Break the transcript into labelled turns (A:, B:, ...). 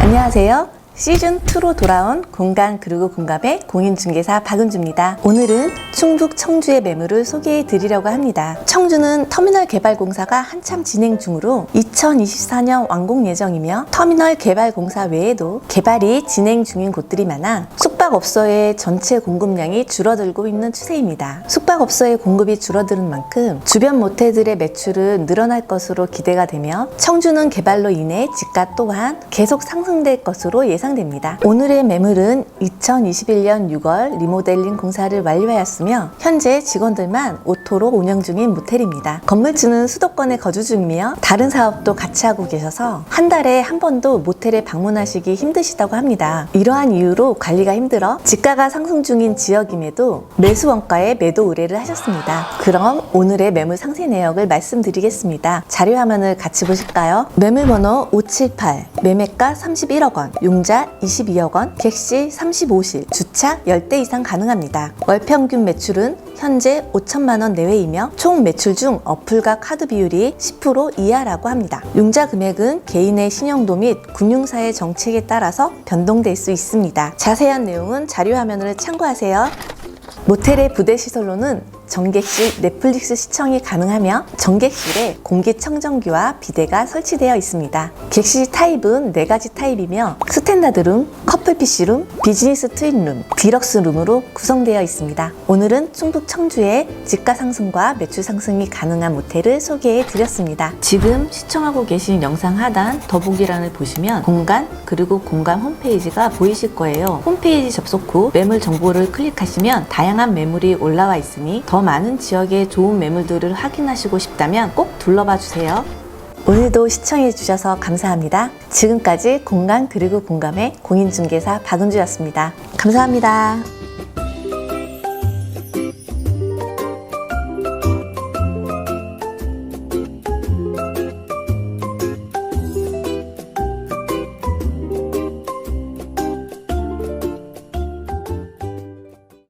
A: 안녕하세요. 시즌2로 돌아온 공간 그리고 공감의 공인중개사 박은주입니다. 오늘은 충북 청주의 매물을 소개해 드리려고 합니다. 청주는 터미널 개발 공사가 한참 진행 중으로 2024년 완공 예정이며 터미널 개발 공사 외에도 개발이 진행 중인 곳들이 많아 숙박업소의 전체 공급량이 줄어들고 있는 추세입니다. 숙박업소의 공급이 줄어드는 만큼 주변 모텔들의 매출은 늘어날 것으로 기대가 되며 청주는 개발로 인해 집가 또한 계속 상승될 것으로 예상 됩니다. 오늘의 매물은 2021년 6월 리모델링 공사를 완료하였으며 현재 직원들만 오토로 운영 중인 모텔입니다. 건물주는 수도권에 거주 중이며 다른 사업도 같이 하고 계셔서 한 달에 한 번도 모텔에 방문하시기 힘드시다고 합니다. 이러한 이유로 관리가 힘들어 지가가 상승 중인 지역임에도 매수 원가에 매도 의뢰를 하셨습니다. 그럼 오늘의 매물 상세 내역을 말씀드리겠습니다. 자료 화면을 같이 보실까요? 매물 번호 578, 매매가 31억 원, 용자 22억 원, 객실 35실, 주차 10대 이상 가능합니다. 월 평균 매출은 현재 5천만 원 내외이며 총 매출 중 어플과 카드 비율이 10% 이하라고 합니다. 융자 금액은 개인의 신용도 및 금융사의 정책에 따라서 변동될 수 있습니다. 자세한 내용은 자료 화면을 참고하세요. 모텔의 부대 시설로는 전객실 넷플릭스 시청이 가능하며 전객실에 공기청정기와 비대가 설치되어 있습니다. 객실 타입은 4가지 타입이며 스탠다드룸, 커플 PC룸, 비즈니스 트윈룸, 디럭스 룸으로 구성되어 있습니다. 오늘은 충북 청주의 집가 상승과 매출 상승이 가능한 모텔을 소개해 드렸습니다. 지금 시청하고 계신 영상 하단 더보기란을 보시면 공간 그리고 공간 홈페이지가 보이실 거예요. 홈페이지 접속 후 매물 정보를 클릭하시면 다양한 매물이 올라와 있으니 더 많은 지역의 좋은 매물들을 확인하시고 싶다면 꼭 둘러봐 주세요. 오늘도 시청해 주셔서 감사합니다. 지금까지 공간 그리고 공감의 공인중개사 박은주였습니다. 감사합니다.